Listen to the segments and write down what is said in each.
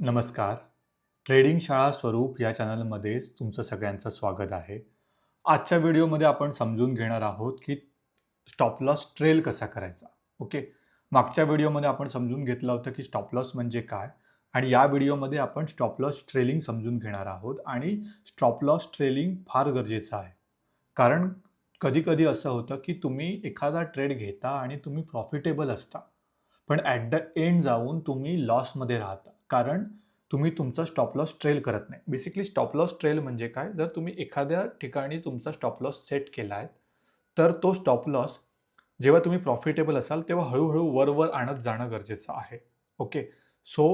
नमस्कार. ट्रेडिंग शाळा स्वरूप या चॅनलमध्ये तुमचं सगळ्यांचं स्वागत आहे. आजच्या व्हिडिओमध्ये आपण समजून घेणार आहोत की स्टॉप लॉस ट्रेल कसा करायचा ओके? मागच्या व्हिडिओमध्ये आपण समजून घेतलं होतं की स्टॉप लॉस म्हणजे काय आणि या व्हिडिओमध्ये आपण स्टॉप लॉस ट्रेलिंग समजून घेणार आहोत आणि स्टॉप लॉस ट्रेलिंग फार गरजेचं आहे. कारण कधीकधी असं होतं की तुम्ही एखादा ट्रेड घेता आणि तुम्ही प्रॉफिटेबल असता पण ॲट द एंड जाऊन तुम्ही लॉसमध्ये राहता. कारण तुम्ही तुमचा स्टॉप लॉस ट्रेल करत नाही. बेसिकली स्टॉप लॉस ट्रेल म्हणजे काय? जर तुम्ही एखाद्या ठिकाणी तुमचा स्टॉप लॉस सेट केला आहे तर तो स्टॉप लॉस जेव्हा तुम्ही प्रॉफिटेबल असाल तेव्हा हळूहळू वर वर आणत जाणं गरजेचं आहे. ओके सो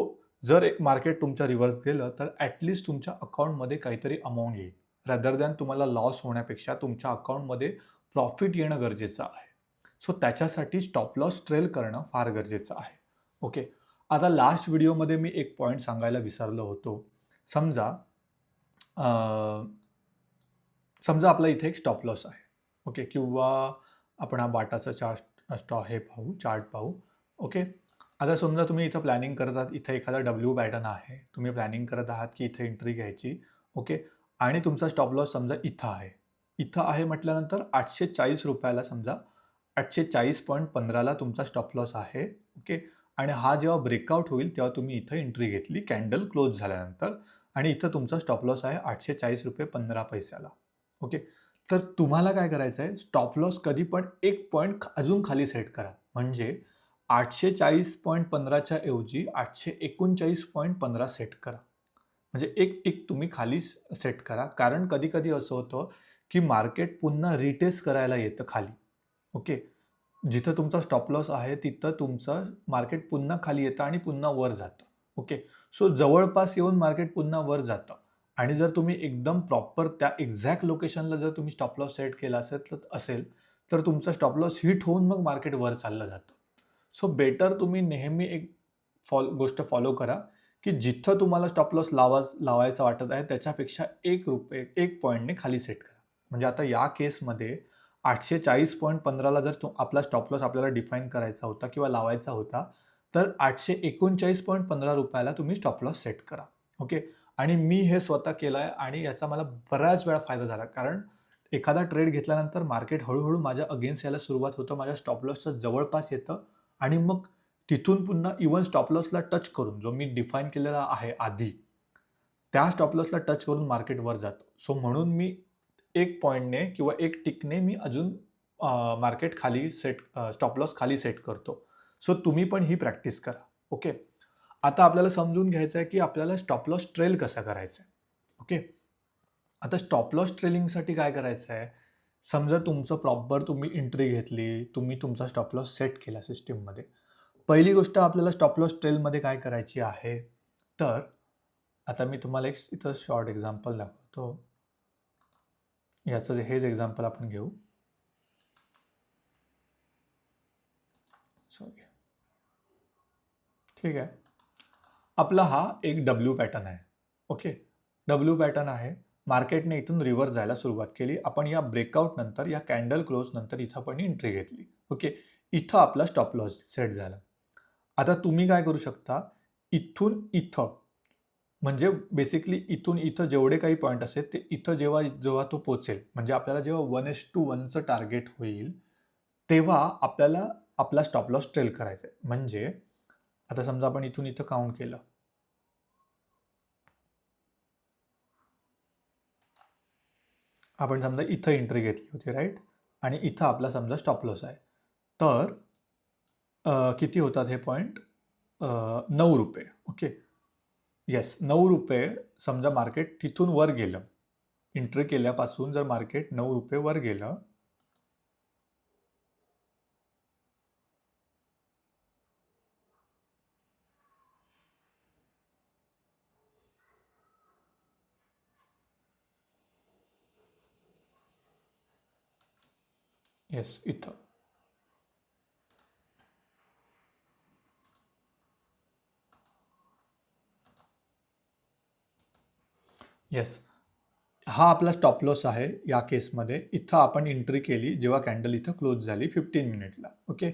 जर एक मार्केट तुमच्या रिव्हर्स गेलं तर ॲटलिस्ट तुमच्या अकाउंटमध्ये काहीतरी अमाऊंट येईल. रदर दॅन तुम्हाला लॉस होण्यापेक्षा तुमच्या अकाउंटमध्ये प्रॉफिट येणं गरजेचं आहे. सो त्याच्यासाठी स्टॉप लॉस ट्रेल करणं फार गरजेचं आहे. ओके आता लास्ट व्हिडिओमध्ये मी एक पॉईंट सांगायला विसरलो होतो. समजा समजा आपला इथे एक स्टॉप लॉस आहे. ओके किंवा आपण हा बाटाचा चार्ट स्टॉ हे पाहू चार्ट पाहू. ओके आता समजा तुम्ही इथं प्लॅनिंग करत आहात इथं एखादा डब्ल्यू पॅटर्न आहे. तुम्ही प्लॅनिंग करत आहात की इथे एंट्री घ्यायची. ओके आणि तुमचा स्टॉप लॉस समजा इथं आहे. इथं आहे म्हटल्यानंतर आठशे चाळीस रुपयाला समजा आठशे चाळीस पॉईंट पंधराला तुमचा स्टॉप लॉस आहे. ओके आणि हा जेव्हा ब्रेकआउट होईल तेव्हा तुम्ही इथं एंट्री घेतली कॅन्डल क्लोज झाल्यानंतर आणि इथं तुमचा स्टॉप लॉस आहे आठशे चाळीस रुपये पंधरा पैशाला. ओके तर तुम्हाला काय करायचं आहे? स्टॉप लॉस कधी पण एक पॉईंट अजून खाली सेट करा. म्हणजे आठशे चाळीस पॉईंट पंधराच्या ऐवजी आठशे एकोणचाळीस पॉईंट पंधरा सेट करा. म्हणजे एक टिक तुम्ही खाली सेट करा. कारण कधी कधी असं होतं की मार्केट पुन्हा रिटेस्ट करायला येतं खाली. ओके जिथं तुमचा स्टॉप लॉस आहे तिथं तुमचं मार्केट पुन्हा खाली येतं आणि पुन्हा वर जातं. ओके सो जवळपास येऊन मार्केट पुन्हा वर जातं. आणि जर तुम्ही एकदम प्रॉपर त्या एक्झॅक्ट लोकेशनला जर तुम्ही स्टॉप लॉस सेट केला असेल तर असेल तर तुमचा स्टॉप लॉस हिट होऊन मग मार्केट वर चाललं जातं. सो बेटर तुम्ही नेहमी एक फॉल गोष्ट फॉलो करा की जिथं तुम्हाला स्टॉप लॉस लावा लावायचा वाटत आहे त्याच्यापेक्षा एक रुपये एक पॉईंटने खाली सेट करा. म्हणजे आता या केसमध्ये आठशे चाळीस पॉईंट पंधराला जर तो आपला स्टॉप लॉस आपल्याला डिफाईन करायचा होता किंवा लावायचा होता तर आठशे एकोणचाळीस पॉईंट पंधरा रुपयाला तुम्ही स्टॉप लॉस सेट करा. ओके आणि मी हे स्वतः केलं आहे आणि याचा मला बऱ्याच वेळा फायदा झाला. कारण एखादा ट्रेड घेतल्यानंतर मार्केट हळूहळू माझ्या अगेन्स्ट यायला सुरुवात होतं माझ्या स्टॉप लॉसच्या जवळपास येतं आणि मग तिथून पुन्हा इवन स्टॉप लॉसला टच करून जो मी डिफाईन केलेला आहे आधी त्या स्टॉप लॉसला टच करून मार्केट वर जातो. सो म्हणून मी एक पॉईंटने किंवा एक टिकने मी अजून मार्केट खाली सेट स्टॉप लॉस खाली सेट करतो. सो तुम्ही पण ही प्रॅक्टिस करा. ओके? आता आपल्याला समजून घ्यायचं आहे की आपल्याला स्टॉप लॉस ट्रेल कसा करायचा आहे. ओके? आता स्टॉप लॉस ट्रेलिंगसाठी काय करायचं आहे? समजा तुमचं प्रॉपर तुम्ही एंट्री घेतली तुम्ही तुमचा स्टॉप लॉस सेट केला सिस्टीममध्ये पहिली गोष्ट आपल्याला स्टॉप लॉस ट्रेलमध्ये काय करायची आहे? तर आता मी तुम्हाला एक इथं शॉर्ट एक्झाम्पल दाखवतो. याचं जे हेच एक्झाम्पल आपण घेऊ. सॉरी ठीक आहे. आपला हा एक डब्ल्यू पॅटर्न आहे. ओके डब्ल्यू पॅटर्न आहे. मार्केटने इथून रिव्हर्स जायला सुरुवात केली. आपण या ब्रेकआउट नंतर या कॅन्डल क्लोज नंतर इथं आपण एंट्री घेतली. ओके इथं आपला स्टॉप लॉस सेट झाला. आता तुम्ही काय करू शकता? इथून इथं म्हणजे बेसिकली इथून इथं जेवढे काही पॉईंट असेल ते इथं जेव्हा जेव्हा तो पोचेल म्हणजे आपल्याला जेव्हा वन एस टू वनचं टार्गेट होईल तेव्हा आपल्याला आपला स्टॉप लॉस ट्रेल करायचा आहे म्हणजे आता समजा आपण इथून इथं काउंट केलं. आपण समजा इथं एंट्री घेतली होती राईट आणि इथं आपला समजा स्टॉप लॉस आहे. तर किती होतात हे पॉईंट नऊ रुपये ओके येस नऊ रुपये समजा मार्केट तिथून वर गेलं. एंट्री केल्यापासून जर मार्केट नऊ रुपये वर गेलं येस इथं. येस हा आपला स्टॉप लॉस आहे या केसमध्ये इथं आपण एंट्री केली जेव्हा कॅन्डल इथं क्लोज झाली फिफ्टीन मिनिटला ओके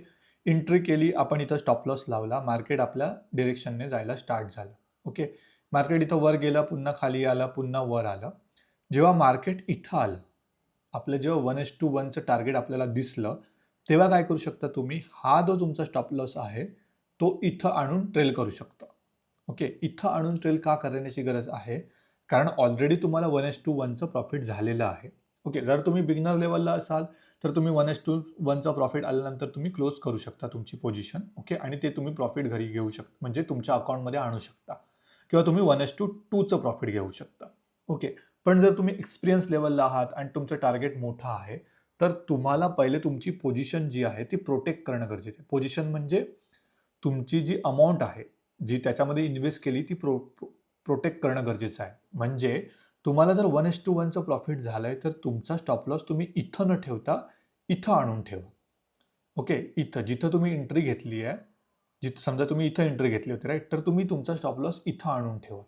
एंट्री केली आपण इथं स्टॉप लॉस लावला मार्केट आपल्या डिरेक्शनने जायला स्टार्ट झालं. ओके मार्केट इथं वर गेलं पुन्हा खाली आलं पुन्हा वर आलं. जेव्हा मार्केट इथं आलं आपलं जेव्हा वन एस टू वनचं टार्गेट आपल्याला दिसलं तेव्हा काय करू शकता तुम्ही? हा जो तुमचा स्टॉप लॉस आहे तो इथं आणून ट्रेल करू शकता. ओके इथं आणून ट्रेल का करण्याची गरज आहे? कारण ऑलरेडी तुम्हाला वन एस टू वनचं प्रॉफिट झालेलं आहे. ओके जर तुम्ही बिगनर लेवलला असाल तर तुम्ही वन एस टू वनचा प्रॉफिट आल्यानंतर तुम्ही क्लोज करू शकता तुमची पोझिशन ओके आणि ते तुम्ही प्रॉफिट घरी घेऊ शकता म्हणजे तुमच्या अकाउंटमध्ये आणू शकता. किंवा तुम्ही वन एस टू टूचं प्रॉफिट घेऊ शकता. ओके पण जर तुम्ही एक्सपिरियन्स लेवलला आहात आणि तुमचं टार्गेट मोठं आहे तर तुम्हाला पहिले तुमची पोझिशन जी आहे ती प्रोटेक्ट करणं गरजेचं आहे. पोझिशन म्हणजे तुमची जी अमाऊंट आहे जी त्याच्यामध्ये इन्व्हेस्ट केली ती प्रो प्रोटेक्ट करणं गरजेचं आहे. म्हणजे तुम्हाला जर वन एस टू वनचं प्रॉफिट झालं आहे तर तुमचा स्टॉप लॉस तुम्ही इथं न ठेवता इथं आणून ठेवा. ओके इथं. जिथं तुम्ही एंट्री घेतली आहे जिथं समजा तुम्ही इथं एंट्री घेतली होती राईट तर तुम्ही तुमचा स्टॉप लॉस इथं आणून ठेवा.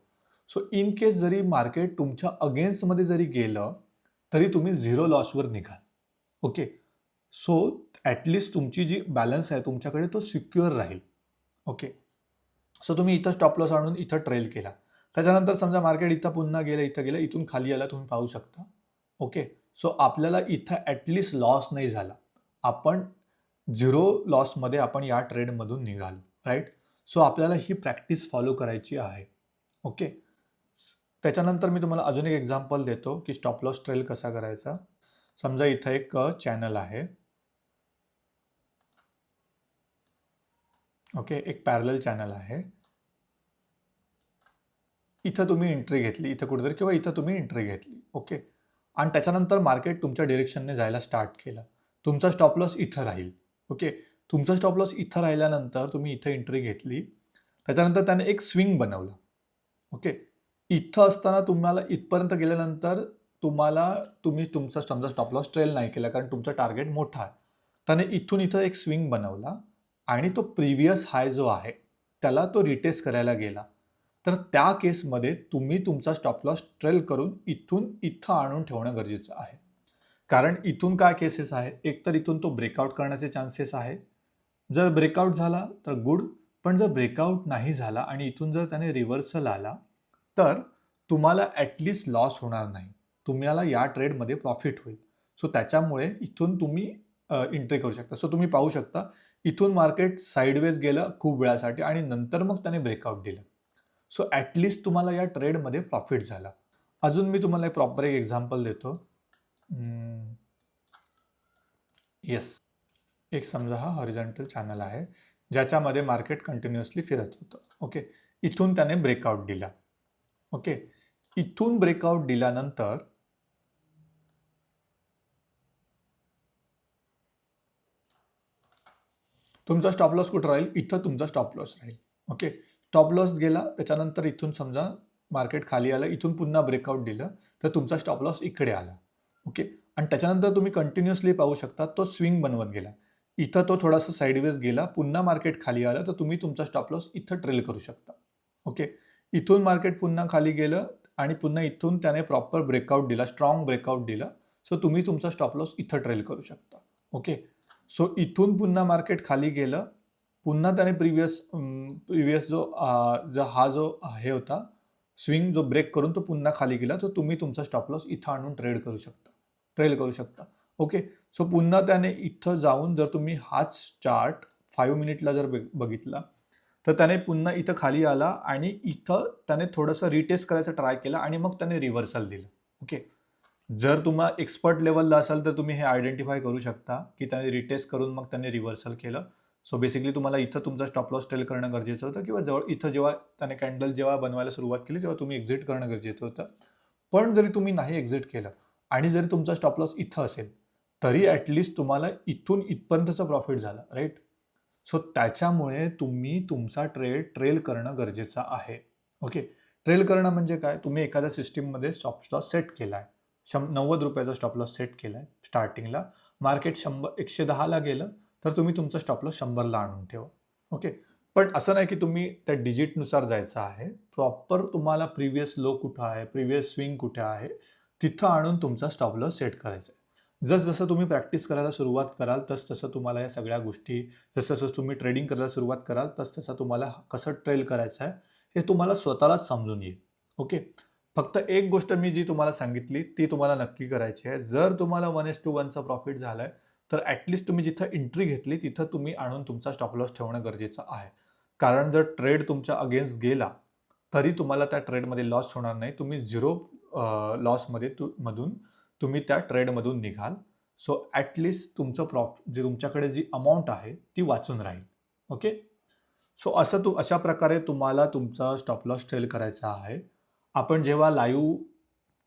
सो इन केस जरी मार्केट तुमच्या अगेन्स्टमध्ये जरी गेलं तरी तुम्ही झिरो लॉसवर निघाल. ओके सो ॲटलिस्ट तुमची जी बॅलन्स आहे तुमच्याकडे तो सिक्युअर राहील. ओके सो तुम्ही इथं स्टॉप लॉस आणून इथं ट्रेल केला. त्याच्यानंतर समजा मार्केट इथं पुन्हा गेलं इथं गेलं इथून खाली आला तुम्ही पाहू शकता. ओके? सो आपल्याला इथं ॲटलिस्ट लॉस नाही झाला. आपण झिरो लॉसमध्ये आपण या ट्रेडमधून निघालो राईट सो आपल्याला ही प्रॅक्टिस फॉलो करायची आहे. ओके? त्याच्यानंतर मी तुम्हाला अजून एक एक्झाम्पल देतो की स्टॉप लॉस ट्रेल कसा करायचा. समजा इथं एक चॅनल आहे. ओके? एक पॅरल चॅनल आहे. इथं तुम्ही एंट्री घेतली इथं कुठेतरी किंवा इथं तुम्ही एंट्री घेतली ओके आणि त्याच्यानंतर मार्केट तुमच्या डिरेक्शनने जायला स्टार्ट केलं. तुमचा स्टॉप लॉस इथं राहील ओके तुमचा स्टॉप लॉस इथं राहिल्यानंतर तुम्ही इथं एंट्री घेतली. त्याच्यानंतर त्याने एक स्विंग बनवलं ओके इथं असताना तुम्हाला इथपर्यंत गेल्यानंतर तुम्हाला तुम्ही तुमचा समजा स्टॉप लॉस ट्रेल नाही केला कारण तुमचा टार्गेट मोठा आहे. त्याने इथून इथं एक स्विंग बनवला आणि तो प्रिव्हियस हाय जो आहे त्याला तो रिटेस्ट करायला गेला. तर त्या केसमध्ये तुम्ही तुमचा स्टॉप लॉस ट्रेल करून इथून इथं आणून ठेवणं गरजेचं आहे. कारण इथून काय केसेस आहे? एक तर इथून तो ब्रेकआउट करण्याचे चान्सेस आहे. जर ब्रेकआउट झाला तर गुड पण जर ब्रेकआउट नाही झाला आणि इथून जर त्याने रिव्हर्सल आला तर तुम्हाला ॲटलिस्ट लॉस होणार नाही. तुम्हाला या ट्रेडमध्ये प्रॉफिट होईल. सो त्याच्यामुळे इथून तुम्ही एंट्री करू शकता. सो तुम्ही पाहू शकता इथून मार्केट साईडवेज गेलं खूप वेळासाठी आणि नंतर मग त्याने ब्रेकआउट दिलं. सो ॲटलिस्ट तुम्हाला या ट्रेडमध्ये प्रॉफिट झाला. अजून मी तुम्हाला एक प्रॉपर एक एक्झाम्पल देतो. येस एक समजा हा हॉरिझॉन्टल चॅनल आहे ज्याच्यामध्ये मार्केट कंटिन्युअसली फिरत होतं. ओके इथून त्याने ब्रेकआउट दिला. ओके इथून ब्रेकआउट दिल्यानंतर तुमचा स्टॉप लॉस कुठं राहील? इथं तुमचा स्टॉप लॉस राहील. ओके स्टॉप लॉस गेला त्याच्यानंतर इथून समजा मार्केट खाली आलं इथून पुन्हा ब्रेकआउट दिलं तर तुमचा स्टॉप लॉस इकडे आला. ओके आणि त्याच्यानंतर तुम्ही कंटिन्युअसली पाहू शकता तो स्विंग बनवत गेला. इथं तो थोडासा साईडवेज गेला पुन्हा मार्केट खाली आलं तर तुम्ही तुमचा स्टॉप लॉस इथं ट्रेल करू शकता. ओके इथून मार्केट पुन्हा खाली गेलं आणि पुन्हा इथून त्याने प्रॉपर ब्रेकआउट दिला स्ट्रॉंग ब्रेकआउट दिला सो तुम्ही तुमचा स्टॉप लॉस इथं ट्रेल करू शकता. ओके सो इथून पुन्हा मार्केट खाली गेलं पुन्हा त्याने प्रिव्हियस प्रिव्हियस जो जो हा जो हे होता स्विंग जो ब्रेक करून तो पुन्हा खाली गेला तर तुम्ही तुमचा स्टॉप लॉस इथं आणून ट्रेड करू शकता. ट्रेल करू शकता. ओके सो पुन्हा त्याने इथं जाऊन जर तुम्ही हाच चार्ट फाईव्ह मिनिटला जर बघितला तर त्याने पुन्हा इथं खाली आला आणि इथं त्याने थोडंसं रिटेस्ट करायचा ट्राय केला आणि मग त्याने रिव्हर्सल दिलं. ओके जर तुम्हा एक्सपर्ट लेवलला असाल तर तुम्ही हे आयडेंटिफाय करू शकता की त्याने रिटेस्ट करून मग त्याने रिव्हर्सल केलं. सो बेसिकली तुम्हाला इथं तुमचा स्टॉप लॉस ट्रेल करणं गरजेचं होतं किंवा जवळ इथं जेव्हा त्याने कॅन्डल जेव्हा बनवायला सुरुवात केली तेव्हा तुम्ही एक्झिट करणं गरजेचं होतं. पण जरी तुम्ही नाही एक्झिट केलं आणि जरी तुमचा स्टॉप लॉस इथं असेल तरी ॲटलिस्ट तुम्हाला इथून इथपर्यंतचा प्रॉफिट झाला राईट सो त्याच्यामुळे तुम्ही तुमचा ट्रेड ट्रेल करणं गरजेचं आहे. ओके ट्रेल करणं म्हणजे काय? तुम्ही एखाद्या सिस्टीममध्ये स्टॉप लॉस सेट केला आहे शं नव्वद रुपयाचा स्टॉप लॉस सेट केला आहे स्टार्टिंगला मार्केट शंभर एकशे दहाला गेलं. तर तुम्ही तुमचा स्टॉपलॉस शंभरला आणून ठेवा. ओके पण असं नाही की तुम्ही त्या डिजिटनुसार जायचं आहे. प्रॉपर तुम्हाला प्रिव्हियस लो कुठं आहे प्रिव्हियस स्विंग कुठे आहे तिथं आणून तुमचा स्टॉपलॉस सेट करायचा आहे जसजसं तुम्ही प्रॅक्टिस करायला सुरुवात कराल तस तसं तुम्हाला या सगळ्या गोष्टी जसजसं जसं तुम्ही ट्रेडिंग करायला सुरुवात कराल तस तसं तुम्हाला कसं ट्रेल करायचं आहे हे तुम्हाला स्वतःलाच समजून येईल. ओके फक्त एक गोष्ट मी जी तुम्हाला सांगितली ती तुम्हाला नक्की करायची आहे. जर तुम्हाला वन एस टू वनचा प्रॉफिट झाला आहे तर ॲटलिस्ट तुम्ही जिथं एंट्री घेतली तिथं तुम्ही आणून तुमचा स्टॉप लॉस ठेवणं गरजेचं आहे. कारण जर ट्रेड तुमच्या अगेन्स्ट गेला तरी तुम्हाला त्या ट्रेडमध्ये लॉस होणार नाही. तुम्ही झिरो लॉसमध्ये तु मधून तुम्ही त्या ट्रेडमधून निघाल. सो ॲटलिस्ट तुमचं प्रॉफ जे तुमच्याकडे जी अमाऊंट आहे ती वाचून राहील. ओके सो असं तू अशा प्रकारे तुम्हाला तुमचा स्टॉप लॉस ट्रेल करायचा आहे. आपण जेव्हा लाईव्ह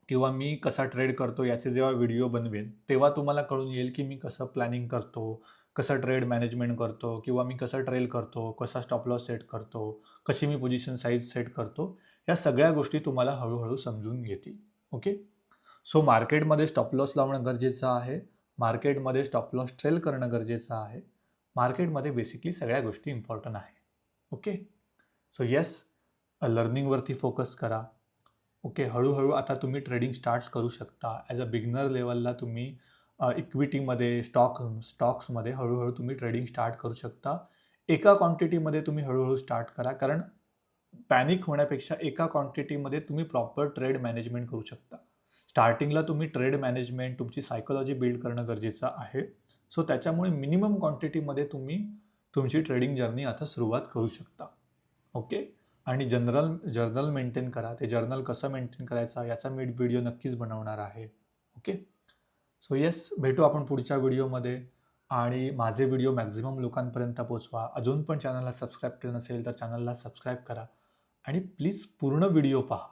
किंवा मी कसा ट्रेड करतो याचे जेव्हा व्हिडिओ बनवेन तेव्हा तुम्हाला कळून येईल की मी कसं प्लॅनिंग करतो कसं ट्रेड मॅनेजमेंट करतो किंवा मी कसं ट्रेल करतो कसा स्टॉप लॉस सेट करतो कशी मी पोझिशन साईज सेट करतो या सगळ्या गोष्टी तुम्हाला हळूहळू समजून येतील ओके सो मार्केटमध्ये स्टॉप लॉस लावणं गरजेचं आहे. मार्केटमध्ये स्टॉप लॉस ट्रेल करणं गरजेचं आहे. मार्केटमध्ये बेसिकली सगळ्या गोष्टी इम्पॉर्टंट आहे. ओके सो येस लर्निंगवरती फोकस करा. ओके हळूहळू आता तुम्ही ट्रेडिंग स्टार्ट करू शकता. ॲज अ बिगनर लेवलला तुम्ही इक्विटीमध्ये स्टॉक स्टॉक्समध्ये हळूहळू तुम्ही ट्रेडिंग स्टार्ट करू शकता. एका क्वांटिटीमध्ये तुम्ही हळूहळू स्टार्ट करा. कारण पॅनिक होण्यापेक्षा एका क्वांटिटीमध्ये तुम्ही प्रॉपर ट्रेड मॅनेजमेंट करू शकता. स्टार्टिंगला तुम्ही ट्रेड मॅनेजमेंट तुमची सायकोलॉजी बिल्ड करणं गरजेचं आहे. सो त्याच्यामुळे मिनिमम क्वांटिटीमध्ये तुम्ही तुमची ट्रेडिंग जर्नी आता सुरुवात करू शकता. ओके आणि जनरल जर्नल मेंटेन करा. ते जर्नल कसं मेंटेन करायचं याचा मी व्हिडिओ नक्कीच बनवणार आहे. ओके सो येस भेटू आपण पुढच्या व्हिडिओमध्ये आणि माझे व्हिडिओ मॅक्झिमम लोकांपर्यंत पोचवा अजून पण चॅनलला सबस्क्राईब केलं नसेल तर चॅनलला सबस्क्राईब करा. आणि प्लीज पूर्ण व्हिडिओ पहा.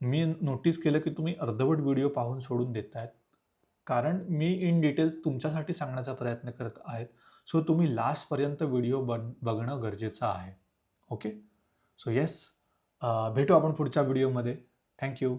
मी नोटीस केलं की तुम्ही अर्धवट व्हिडिओ पाहून सोडून देत आहेत कारण मी इन डिटेल्स तुमच्यासाठी सांगण्याचा प्रयत्न करत आहेत. सो तुम्ही लास्टपर्यंत व्हिडिओ बन बघणं गरजेचं आहे. ओके सो येस uh, भेटू आपण पुढच्या व्हिडिओमध्ये थँक्यू